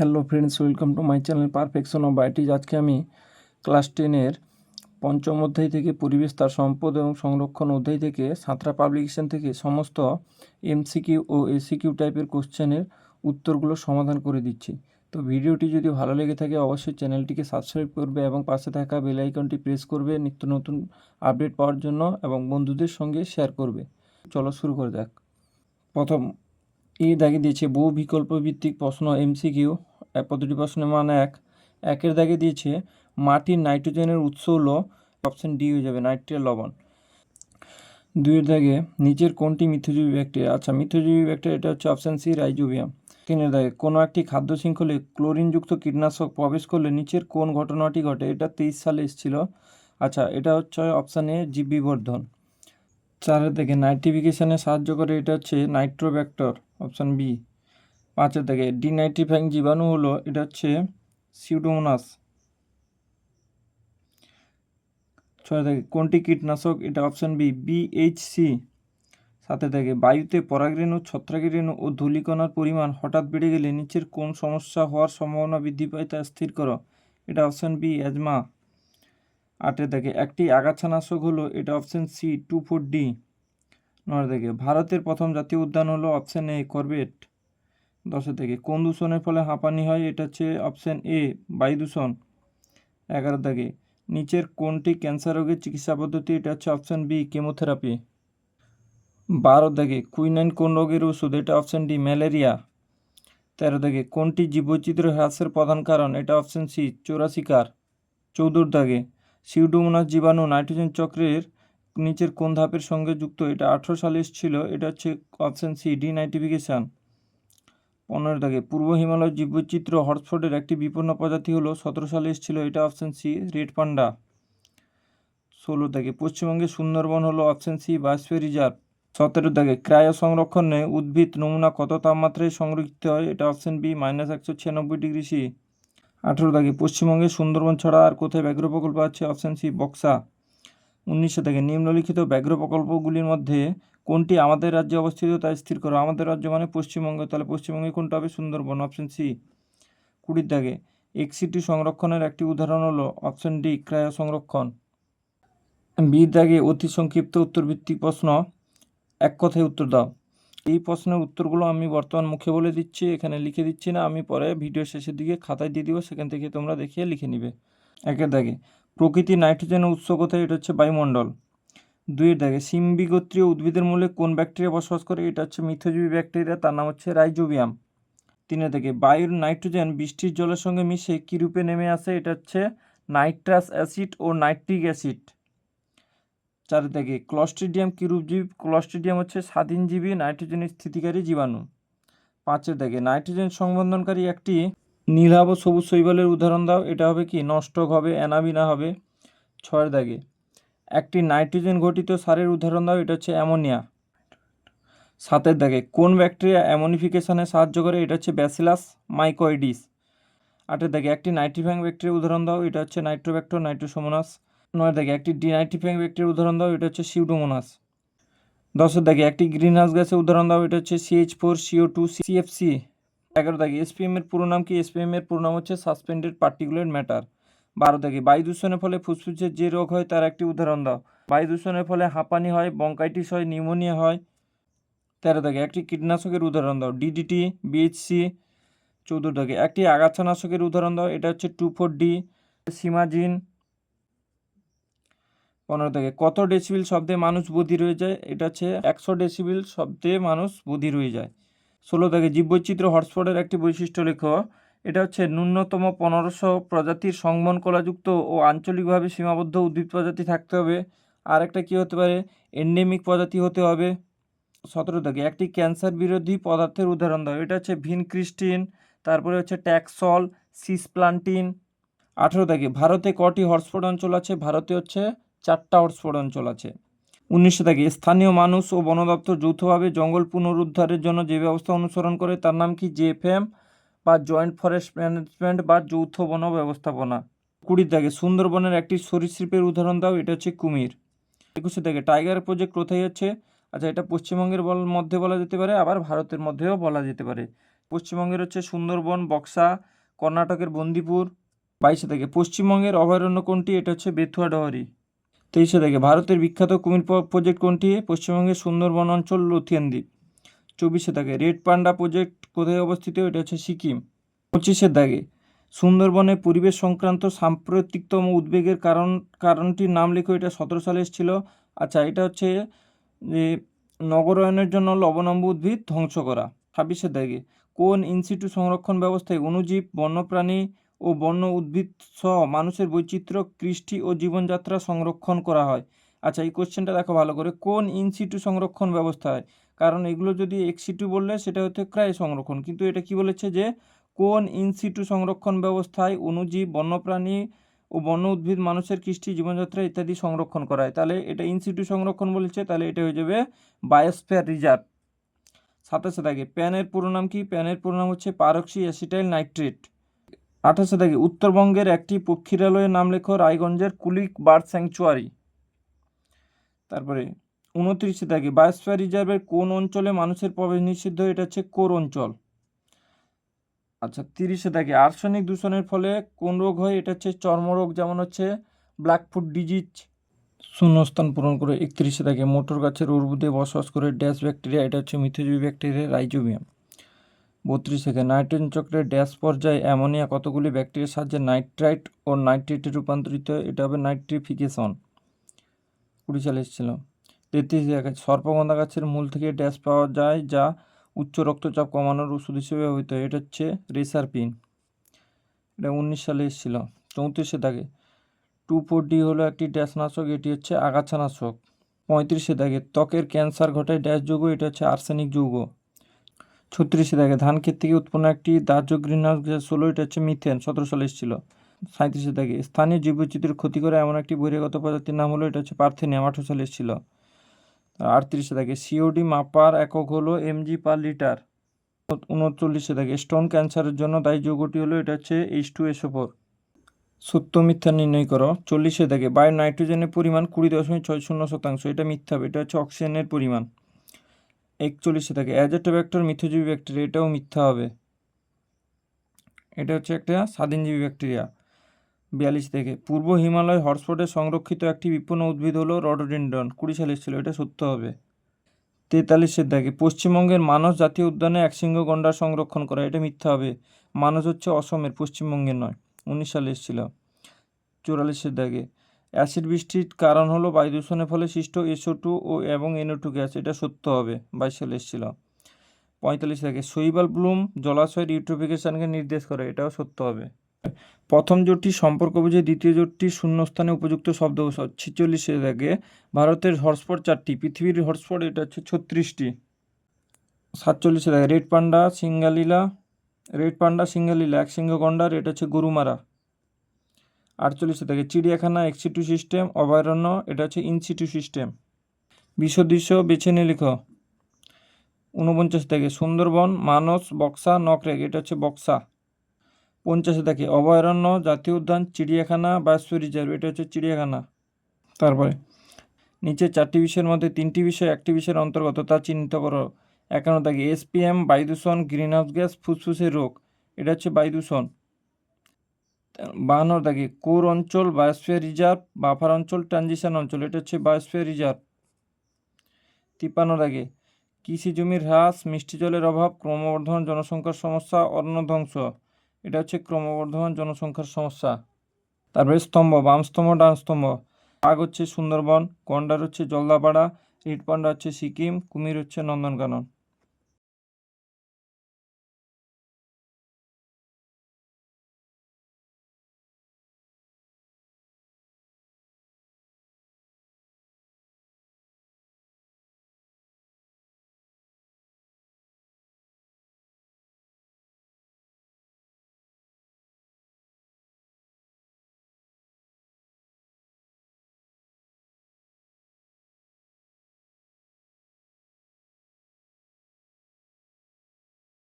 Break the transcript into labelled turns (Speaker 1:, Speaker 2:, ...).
Speaker 1: Hello friends welcome to my channel perfection of আইটিজ আজকে আমি class টেনের পঞ্চম অধ্যায় থেকে পরিবেশ, তার সম্পদ এবং সংরক্ষণ অধ্যায় থেকে সাঁতরা পাবলিকেশন থেকে সমস্ত এমসিকিউ ও এসিকিউ টাইপের কোশ্চেনের উত্তরগুলো সমাধান করে দিচ্ছি। তো ভিডিওটি যদি ভালো লেগে থাকে, অবশ্যই চ্যানেলটিকে সাবস্ক্রাইব করবে এবং পাশে থাকা বেল আইকনটি প্রেস করবে নিত্য নতুন আপডেট পাওয়ার জন্য এবং বন্ধুদের সঙ্গে শেয়ার করবে। চলো শুরু করে দেখ প্রথম এই দাগে দিয়েছে বহু বিকল্প ভিত্তিক প্রশ্ন এমসিকিউ পদ্ধতি প্রশ্নের মান এক। একের দাগে দিয়েছে, মাটির নাইট্রোজেনের উৎস হলো অপশন ডি হয়ে যাবে নাইট্রিয়াল লবণ। দুইয়ের দাগে, নিচের কোনটি মিথ্যজীবী ব্যাকটেরিয়া? আচ্ছা মিথ্যজীবী ব্যাকটেরিয়া এটা হচ্ছে অপশন সি, রাইজোবিয়াম। তিনের দাগে, কোনো একটি খাদ্য শৃঙ্খলে ক্লোরিনযুক্ত কীটনাশক প্রবেশ করলে নিচের কোন ঘটনাটি ঘটে? এটা তেইশ সালে এসেছিল। আচ্ছা এটা হচ্ছে অপশান এ জীব চারের থেকে নাইট্রিফিকেশানে সাহায্য করে এটা হচ্ছে নাইট্রোব্যাক্টর, অপশান বি। পাঁচের থেকে। ডিনাইট্রিফাইং জীবাণু হলো, এটা হচ্ছে সিউডোমোনাস। ছয় থেকে, কোনটি কীটনাশক? এটা অপশান বি বিএইচসি সাথে থেকে, বায়ুতে পরাগরেণু, ছত্রাকরেণু ও ধূলিকণার পরিমাণ হঠাৎ বেড়ে গেলে নিচের কোন সমস্যা হওয়ার সম্ভাবনা বৃদ্ধি পায় তা স্থির করো। এটা অপশান বি অ্যাজমা আটে থেকে, একটি আগাছানাশক হলো, এটা option C two four D নয় থেকে, ভারতের প্রথম জাতীয় উদ্যান হলো অপশান এ করবেট দশে থেকে। কোন দূষণের ফলে হাঁপানি হয়? এটা হচ্ছে অপশান এ, বায়ু দূষণ। এগারো থেকে নিচের কোনটি ক্যান্সার রোগের চিকিৎসা পদ্ধতি? এটা হচ্ছে অপশান বি, কেমোথেরাপি। বারো থেকে কুইনাইন কোন রোগের ওষুধ? এটা অপশান ডি, ম্যালেরিয়া। তেরো থেকে কোনটি জীববৈচিত্র্য হ্রাসের প্রধান কারণ? এটা অপশান সি চোরাশিকার চৌদ্দর দাগে, সিউডোমোনাস জীবাণু নাইট্রোজেন চক্রের নিচের কোন ধাপের সঙ্গে যুক্ত? এটা আঠেরো সালে এসেছিল। এটা হচ্ছে অপশান সি ডিনাইট্রিফিকেশান পনেরো দাগে পূর্ব হিমালয় জীববৈচিত্র্য হটস্পটের একটি বিপন্ন প্রজাতি হলো, সতেরো সালে এসেছিল এটা অপশান সি রেড পান্ডা। ষোলো দাগে পশ্চিমবঙ্গে সুন্দরবন হলো অপশান সি বায়োস্ফিয়ার রিজার্ভ। সতেরো দাগে ক্রায় সংরক্ষণে উদ্ভিদ নমুনা কত তাপমাত্রায় সংরক্ষিত হয়, এটা অপশান বি মাইনাস একশো ছিয়ানব্বই ডিগ্রি সি আঠেরো দাগে পশ্চিমবঙ্গে সুন্দরবন ছাড়া আর কোথায় ব্যাঘ্র প্রকল্প আছে অপশান সি বক্সা। উনিশশো থেকে নিম্নলিখিত ব্যাঘ্র প্রকল্পগুলির মধ্যে কোনটি আমাদের রাজ্যে অবস্থিত তা স্থির করো। আমাদের রাজ্য মানে পশ্চিমবঙ্গ। তাহলে পশ্চিমবঙ্গে কোনটা হবে? সুন্দরবন। অপশান সি কুড়ির দাগে। এক্সিটি সংরক্ষণের একটি উদাহরণ হলো অপশান ডি ক্রায় সংরক্ষণ। বির দাগে অতি সংক্ষিপ্ত উত্তরভিত্তিক প্রশ্ন, এক কথায় উত্তর দাও। এই প্রশ্নের উত্তরগুলো আমি বর্তমান মুখে বলে দিচ্ছি, এখানে লিখে দিচ্ছি না। আমি পরে ভিডিও শেষের দিকে খাতায় দিয়ে দিব, সেখান থেকে তোমরা দেখিয়ে লিখে নিবে। একের দাগে, প্রকৃতির নাইট্রোজেনের উৎস কোথায়? এটা হচ্ছে বায়ুমণ্ডল। দুইয়ের দাগে। সিম্বিগোত্রীয় উদ্ভিদের মূলে কোন ব্যাকটেরিয়া বসবাস করে? এটা হচ্ছে মিথজীবী ব্যাকটেরিয়া, তার নাম হচ্ছে রাইজোবিয়াম। তিনের দাগে, বায়ুর নাইট্রোজেন বৃষ্টির জলের সঙ্গে মিশে কী রূপে নেমে আসে? এটা হচ্ছে নাইট্রাস অ্যাসিড ও নাইট্রিক অ্যাসিড। চার দাগে ক্লস্ট্রিডিয়াম কী রূপজীব ক্লস্ট্রিডিয়াম হচ্ছে স্বাধীনজীবী নাইট্রোজেনের স্থিতিকারী জীবাণু। পাঁচের দাগে, নাইট্রোজেন সংবন্ধনকারী একটি নীলাভ সবুজ শৈবালের উদাহরণ দাও। এটা হবে কি? নষ্টক হবে, অ্যানাবিনা হবে। ছয়ের দাগে একটি নাইট্রোজেন ঘটিত সারের উদাহরণ দাও, এটা হচ্ছে অ্যামোনিয়া। সাতের দাগে, কোন ব্যাকটেরিয়া অ্যামোনিফিকেশনে সাহায্য করে? এটা হচ্ছে ব্যাসিলাস মাইকয়েডিস আটের দাগে, একটি নাইট্রিফ্যাং ব্যাকটেরিয়ার উদাহরণ দাও, এটা হচ্ছে নাইট্রোব্যাক্টর, নাইট্রোসোমোনাস। নয়ের দাগে, একটি ডিনাইট্রিফ্যাং ব্যাকটেরিয়ার উদাহরণ দাও, এটা হচ্ছে সিউডোমোনাস। দশের দাগে, একটি গ্রিন হাউস গ্যাসের উদাহরণ দাও, এটা হচ্ছে CH four CO two CFC এগারো দাগে, এসপিএম এর পুরো নাম কি? এসপিএম এর পুরো নাম হচ্ছে সাসপেন্ডেড পার্টিকুলার ম্যাটার। বারো দাগে বায়ু দূষণের ফলে ফুসফুসের যে রোগ হয়, তার একটি উদাহরণ দাও। বায়ু দূষণের ফলে হাঁপানি হয় বঙ্কাইটিস হয়, নিউমোনিয়া হয়। তেরো দাগে একটি কীটনাশকের উদাহরণ দাও। ডিডিটি বিএইচসি চৌদ্দ দাগে একটি আগাছানাশকের উদাহরণ দাও। এটা হচ্ছে টু ফোর ডি, সিমাজিন। পনেরো থেকে। কত ডেসিবিল শব্দে মানুষ বধির রয়ে যায়? এটা হচ্ছে একশো ডেসিবিল শব্দে মানুষ বধির রয়ে যায়। ষোলো থেকে। জীববৈচিত্র্য হটস্পটের একটি বৈশিষ্ট্য লেখ। এটা হচ্ছে ন্যূনতম পনেরোশো প্রজাতির সংবন কলাযুক্ত ও আঞ্চলিকভাবে সীমাবদ্ধ উদ্ভিদ প্রজাতি থাকতে হবে। আর একটা কী হতে পারে? এন্ডেমিক প্রজাতি হতে হবে। সতেরো থেকে একটি ক্যান্সার বিরোধী পদার্থের উদাহরণ দাও। এটা হচ্ছে ভিনক্রিস্টিন, তারপরে হচ্ছে ট্যাক্সল, সিসপ্লান্টিন। আঠেরো থেকে ভারতে কটি হটস্পট অঞ্চল আছে? ভারতে হচ্ছে চারটা হটস্পট অঞ্চল আছে। উনিশশো থেকে স্থানীয় মানুষ ও বন দপ্তর যৌথভাবে জঙ্গল পুনরুদ্ধারের জন্য যে ব্যবস্থা অনুসরণ করে তার নাম কি? জেএফএম বা জয়েন্ট ফরেস্ট ম্যানেজমেন্ট বা যৌথ বন ব্যবস্থাপনা। কুড়ি থেকে সুন্দরবনের একটি সরীসৃপের উদাহরণ দাও, এটা হচ্ছে কুমির। একুশে থেকে টাইগার প্রজেক্ট কোথায় হচ্ছে আচ্ছা এটা পশ্চিমবঙ্গের মধ্যে বলা যেতে পারে, আবার ভারতের মধ্যেও বলা যেতে পারে। পশ্চিমবঙ্গের হচ্ছে সুন্দরবন, বক্সা, কর্ণাটকের বন্দিপুর। বাইশে থেকে পশ্চিমবঙ্গের অভয়ারণ্য কোনটি? এটা হচ্ছে বেথুয়া ডহরি। তেইশে থেকে ভারতের বিখ্যাত কুমির প্রজেক্ট কোনটি? পশ্চিমবঙ্গের সুন্দরবন অঞ্চল লথিয়ান দ্বীপ চব্বিশে থেকে রেড পান্ডা প্রজেক্ট কোথায় অবস্থিত? এটা হচ্ছে সিকিম। পঁচিশে দাগে। সুন্দরবনে পরিবেশ সংক্রান্ত সাম্প্রতিকতম উদ্বেগের কারণ কারণটির নাম লেখো। এটা সতেরো সালে এসেছিল। আচ্ছা এটা হচ্ছে যে নগরায়নের জন্য লবণাম্ব উদ্ভিদ ধ্বংস করা। ছাব্বিশে দাগে। কোন ইনসিটু সংরক্ষণ ব্যবস্থায় অণুজীব, বন্যপ্রাণী ও বন্য উদ্ভিদ সহ মানুষের বৈচিত্র্য, কৃষ্টি ও জীবনযাত্রা সংরক্ষণ করা হয়? আচ্ছা এই কোশ্চেনটা দেখো ভালো করে। কোন ইনসিটু সংরক্ষণ ব্যবস্থায় কারণ এগুলো যদি এক্সিটু বললে সেটা হচ্ছে ক্রায় সংরক্ষণ। কিন্তু এটা কি বলেছে যে, কোন ইনসিটু সংরক্ষণ ব্যবস্থায় অণুজীব বন্যপ্রাণী ও বন্য উদ্ভিদ মানুষের কৃষ্টি, জীবনযাত্রা ইত্যাদি সংরক্ষণ করা হয় তাহলে এটা ইনসিটু সংরক্ষণ বলেছে, তাহলে এটা হয়ে যাবে বায়োস্ফিয়ার রিজার্ভ সাতাশে থাকে প্যানের পুরো নাম কি? প্যানের পুরো নাম হচ্ছে পারক্সি অ্যাসিটাইল নাইট্রেট। আঠাশে থাকে উত্তরবঙ্গের একটি পক্ষীরালয়ের নাম লেখো, রায়গঞ্জের কুলিক বার্ড স্যাংচুয়ারি। তারপরে উনত্রিশে থাকে বায়োস্ফিয়ার রিজার্ভের কোন অঞ্চলে মানুষের প্রবেশ নিষিদ্ধ, এটা হচ্ছে কোর অঞ্চল। আচ্ছা তিরিশে থাকে আর্সেনিক দূষণের ফলে কোন রোগ হয়, এটা হচ্ছে চর্মরোগ, যেমন হচ্ছে ব্ল্যাকফুট ডিজিজ। শূন্যস্থান পূরণ করে একত্রিশে থাকে মোটর গাছের উর্বুদে বসবাস করে ড্যাশ ব্যাকটেরিয়া, এটা হচ্ছে মিথোজীবী ব্যাকটেরিয়া, রাইজোবিয়াম। বত্রিশ থেকে নাইট্রোজেন চক্রের ড্যাশ পর্যায়ে অ্যামোনিয়া কতগুলি ব্যাকটেরিয়ার সাহায্যে নাইট্রাইট ও নাইট্রেটে রূপান্তরিত, এটা হবে নাইট্রিফিকেশন। কুড়ি সালে এসেছিল তেত্রিশ দেখা সর্পগন্ধা গাছের মূল থেকে ড্যাশ পাওয়া যায়, যা উচ্চ রক্তচাপ কমানোর ওষুধ হিসেবে ব্যবহৃত। হয় এটা হচ্ছে রেসার রেসারপিন। এটা উনিশ সালে এসেছিল, চৌত্রিশে দাগে। টু ফোর ডি হলো একটি ড্যাশনাশক এটি হচ্ছে আগাছানাশক পঁয়ত্রিশে দাগে, ত্বকের ক্যান্সার ঘটায় ড্যাশ যৌগ, এটা হচ্ছে আর্সেনিক যৌগ। ছত্রিশে দাগে, ধান ক্ষেত থেকে উৎপন্ন একটি দাহ্য গ্রিনহাউস গ্যাস হলো, এটা হচ্ছে মিথেন, সতেরো সালে এসেছিল। সাঁত্রিশে দাগে, স্থানীয় জীববৈচিত্র্যের ক্ষতি করে এমন একটি বহিরাগত প্রজাতির নাম হলো, এটা হচ্ছে পার্থেনিয়াম, আঠারো সালে এসেছিল। আটত্রিশে থাকে। সিওডি মাপার একক হলো এমজি পার লিটার উনচল্লিশে থাকে। স্টোন ক্যান্সারের জন্য দায়ী যৌগটি হলো এটা হচ্ছে এইচ টু এসও ফোর সত্য মিথ্যা নির্ণয় করো। চল্লিশে থাকে। বায়ো নাইট্রোজেনের পরিমাণ কুড়ি দশমিক ছয় শূন্য শতাংশ। এটা মিথ্যা। হবে এটা হচ্ছে অক্সিজেনের পরিমাণ। একচল্লিশে থাকে। অ্যাজেটোব্যাক্টর মিথোজীবী ব্যাকটেরিয়া এটাও মিথ্যা হবে। এটা হচ্ছে একটা স্বাধীনজীবী ব্যাকটেরিয়া বিয়াল্লিশ থেকে। পূর্ব হিমালয় হটস্পটে সংরক্ষিত একটি বিপন্ন উদ্ভিদ হলো রডোডেন্ড্রন। কুড়ি সালে ছিল এটা সত্য হবে। তেতাল্লিশের দাগে, পশ্চিমবঙ্গের মানস জাতীয় উদ্যানে একশৃঙ্গ গন্ডার সংরক্ষণ করা, এটা মিথ্যা হবে। মানস হচ্ছে অসমের, পশ্চিমবঙ্গের নয়। উনিশ সালে এসেছিল। চুরাল্লিশের দাগে, অ্যাসিড বৃষ্টির কারণ হলো বায়ু দূষণের ফলে সৃষ্ট এসও টু ও এবং এনও টু গ্যাস, এটা সত্য হবে। বাইশ সালে এসেছিল। পঁয়তাল্লিশ থেকে শৈবাল ব্লুম জলাশয়ের ইউট্রোফিকেশনকে নির্দেশ করে, এটাও সত্য হবে। প্রথম জোটটি সম্পর্ক বুঝে দ্বিতীয় জোটটি শূন্যস্থানে উপযুক্ত শব্দ ছিচল্লিশে থেকে ভারতের হটস্পট চারটি, পৃথিবীর হটস্পট এটা হচ্ছে ছত্রিশটি। সাতচল্লিশে থেকে red panda, Singalila, red panda, Singalila এক সিংহ গন্ডার, এটা হচ্ছে গরুমারা। আটচল্লিশে থেকে চিড়িয়াখানা এক্সিটু সিস্টেম, অভয়ারণ্য, এটা হচ্ছে ইনসিটু সিস্টেম। বিশ্বদৃশ্য বেছে নিয়ে লিখো। ঊনপঞ্চাশ থেকে সুন্দরবন, মানস, বক্সা, নকরেক, এটা হচ্ছে বক্সা। পঞ্চাশে থাকে অভয়ারণ্য, জাতীয় উদ্যান, চিড়িয়াখানা বায়োস্ফিয়ার রিজার্ভ এটা হচ্ছে চিড়িয়াখানা। তারপরে, নিচে চারটি বিষয়ের মধ্যে তিনটি বিষয়, একটি বিষয়ের অন্তর্গত, তা চিহ্নিত করো। একান্ন থাকে এসপিএম বায়ু দূষণ গ্রিনহাউস গ্যাস ফুসফুসের রোগ, এটা হচ্ছে বায়ু দূষণ বাহান্ন থাকে কোর অঞ্চল, বায়োস্ফিয়ার রিজার্ভ, বাফার অঞ্চল, ট্রানজিশন অঞ্চল, এটা হচ্ছে বায়োস্ফিয়ার রিজার্ভ। তিপ্পান্ন থাকে কৃষি জমির হ্রাস, মিষ্টি জলের অভাব, ক্রমবর্ধমান জনসংখ্যার সমস্যা অরণ্য ধ্বংস এটা হচ্ছে ক্রমবর্ধমান জনসংখ্যার সমস্যা। তারপরে স্তম্ভ, বাম স্তম্ভ, ডান স্তম্ভ। বাঘ হচ্ছে সুন্দরবন, গন্ডার হচ্ছে জলদাপাড়া রিটপান্ডা হচ্ছে সিকিম, কুমির হচ্ছে নন্দনকানন।